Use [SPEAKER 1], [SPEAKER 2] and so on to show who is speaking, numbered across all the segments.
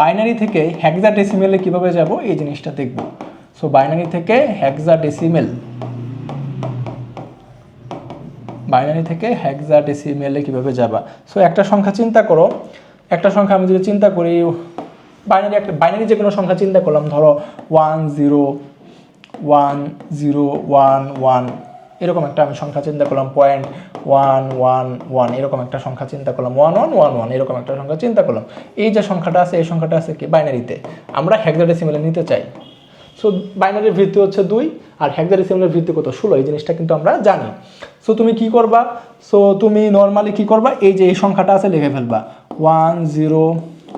[SPEAKER 1] Binary থেকে হ্যাকজা ডেসিমেলে কীভাবে যাব? এই জিনিসটা দেখব। সো বাইনারি থেকে হ্যাকজা ডেসিমেল বাইনারি থেকে হ্যাকজা ডেসিমেলে কীভাবে যাবা? সো একটা সংখ্যা চিন্তা করো। একটা সংখ্যা আমি যদি চিন্তা করি বাইনারি একটা বাইনারি যে কোনো সংখ্যা চিন্তা করলাম, ধরো one zero one zero one one এরকম একটা আমি সংখ্যা চিন্তা করলাম পয়েন্ট ওয়ান ওয়ান ওয়ান এরকম একটা সংখ্যা চিন্তা করলাম ওয়ান ওয়ান ওয়ান ওয়ান এরকম একটা সংখ্যা চিন্তা করলাম। এই যে সংখ্যাটা আছে, এই সংখ্যাটা আছে কি? বাইনারিতে আমরা হ্যাকজাডেসিমেলে নিতে চাই। সো বাইনারির ভিত্তি হচ্ছে দুই, আর হ্যাকজাডেসিমেলের ভিত্তি কত? ষোলো, এই জিনিসটা কিন্তু আমরা জানি। সো তুমি কি করবা? সো তুমি নর্মালি কি করবা? এই যে এই সংখ্যাটা আছে, লিখে ফেলবা। One zero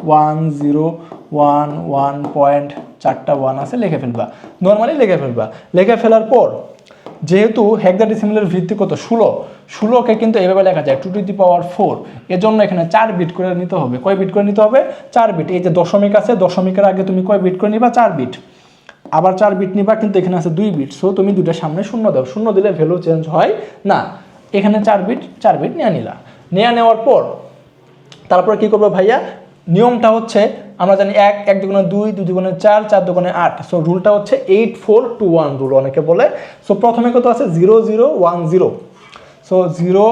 [SPEAKER 1] one zero one one point চারটা ওয়ান আছে, লিখে ফেলবা। নর্মালি লিখে ফেলবা। লিখে ফেলার পর যেহেতু হেক্সাডেসিমেলের ভিত্তি কত? ষোলো। ষোলোকে কিন্তু এভাবে লেখা যায় two to the power four এর জন্য এখানে চার বিট করে নিতে হবে। কয় বিট করে নিতে হবে? চার বিট এই যে দশমিক আছে, দশমিকের আগে তুমি কয় বিট করে নিবা? চার বিট আবার চার বিট নিবা, কিন্তু এখানে আছে দুই বিট সো তুমি দুইটার সামনে শূন্য দাও। শূন্য দিলে ভ্যালু চেঞ্জ হয় না। এখানে চার বিট চার বিট নিয়ে নিলা। নিয়ে নেওয়ার পর, তারপরে কি করব ভাইয়া? নিয়মটা হচ্ছে আমরা জানি এক এক দুগুণে দুই দুই দুগুণে চার চার দুগুণে আট। সো রুলটা হচ্ছে eight four two one rule অনেকে বলে। সো প্রথমে কত আছে? Zero zero one zero so zero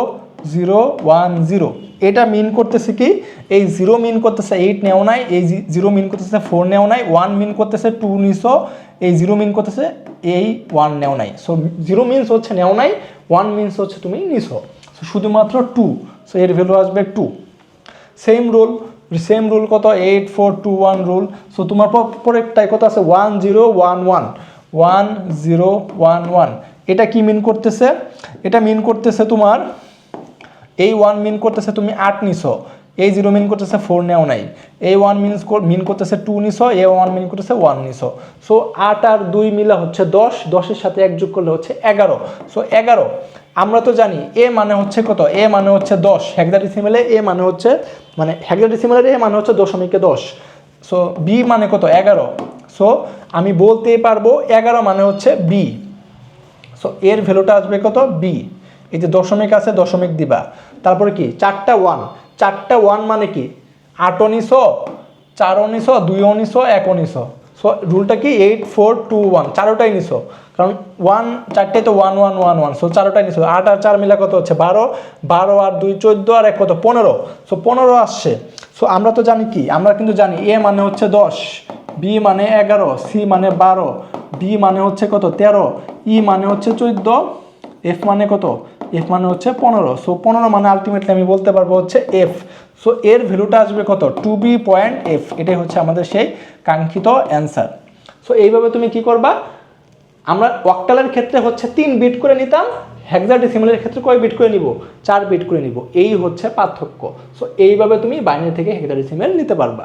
[SPEAKER 1] zero one zero এটা মিন করতেছে কি? এই জিরো মিন করতেছে এইট নেও নাই, এই জিরো মিন করতেছে ফোর নেও নাই ওয়ান মিন করতেছে টু নিশো এই জিরো মিন করতেছে এই ওয়ান নেও নাই। সো জিরো মিনস হচ্ছে নেও নাই ওয়ান মিনস হচ্ছে তুমি নিশো সো শুধুমাত্র টু সো এর ভ্যালু আসবে two same rule same rule কত? Eight four two one rule so তোমার পরেরটায় কত আছে? One zero one one one zero one one এটা কি মিন করতেছে? এটা মিন করতেছে তোমার, এই ওয়ান মিন করতেছে তুমি আট নিছো। এই জিরো মিন করতেছে ফোর নেও নাই। এই ওয়ান মিনস মিন করতেছে টু নিছো এ ওয়ান মিন করতেছে ওয়ান নিছো। সো আট আর দুই মিলে হচ্ছে দশ, দশের সাথে এক যোগ করলে হচ্ছে এগারো। সো এগারো। আমরা তো জানি এ মানে হচ্ছে কত? এ মানে হচ্ছে দশ। হেক্সাডেসিমেলে এ মানে হচ্ছে মানে হেক্সাডেসিমেলের এ মানে হচ্ছে দশমিকে দশ। সো বি মানে কত? এগারো। সো আমি বলতেই পারব এগারো মানে হচ্ছে বি সো এর ভ্যালুটা আসবে কত? বি এই যে দশমিক আছে, দশমিক দিবা। তারপরে কি? চারটা ওয়ান চারটা ওয়ান মানে কি? আট অনিশো, চার অনিশো, দুই অনিশো, এক অনিশো। সো রুলটা কি? এইট ফোর টু ওয়ান চারোটাই নিশো কারণ ওয়ান চারটে তো one one one one so চারোটাই নিশো আট আর চার মিলা কত হচ্ছে? বারো। বারো আর দুই, চোদ্দ আর এক কত? পনেরো। সো পনেরো আসছে। সো আমরা তো জানি কি? আমরা কিন্তু জানি এ মানে হচ্ছে দশ বি মানে এগারো সি মানে বারো ডি মানে হচ্ছে কত? তেরো ই মানে হচ্ছে চোদ্দ এফ মানে কত? এফ মানে হচ্ছে পনেরো। সো পনেরো মানে আলটিমেটলি আমি বলতে পারব হচ্ছে এফ সো এর ভ্যালুটা আসবে কত? টু বি পয়েন্ট এফ এটাই হচ্ছে আমাদের সেই কাঙ্ক্ষিত অ্যান্সার সো এইভাবে তুমি কি করবা? আমরা ওয়াক্টালের ক্ষেত্রে হচ্ছে তিন বিট করে নিতাম হেক্সাডেসিমেলের ক্ষেত্রে কয় বিট করে নিব? চার বিট করে নিব। এই হচ্ছে পার্থক্য। সো এইভাবে তুমি বাইনারি থেকে হেক্সাডেসিমেল নিতে পারবা।